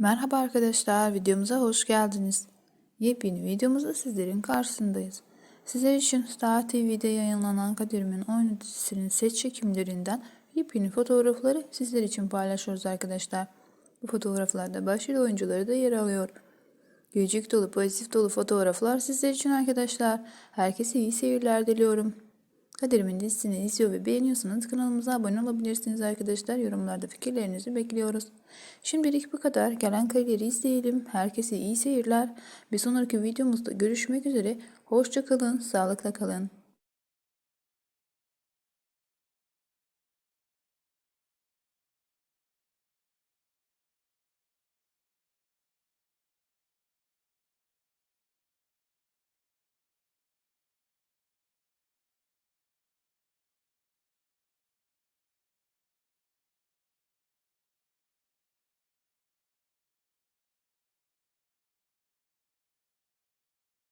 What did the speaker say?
Merhaba arkadaşlar, videomuza hoş geldiniz. Yepyeni videomuzda sizlerin karşısındayız. Sizler için Star TV'de yayınlanan Kadir'in oyunu dizisinin set çekimlerinden yepyeni fotoğrafları sizler için paylaşıyoruz arkadaşlar. Bu fotoğraflarda başrol oyuncuları da yer alıyor. Gülcük dolu, pozitif dolu fotoğraflar sizler için arkadaşlar. Herkese iyi seyirler diliyorum. Kadir'imin dizisini izliyor ve beğeniyorsanız kanalımıza abone olabilirsiniz arkadaşlar. Yorumlarda fikirlerinizi bekliyoruz. Şimdilik bu kadar. Gelen karileri izleyelim. Herkese iyi seyirler. Bir sonraki videomuzda görüşmek üzere. Hoşçakalın, sağlıkla kalın.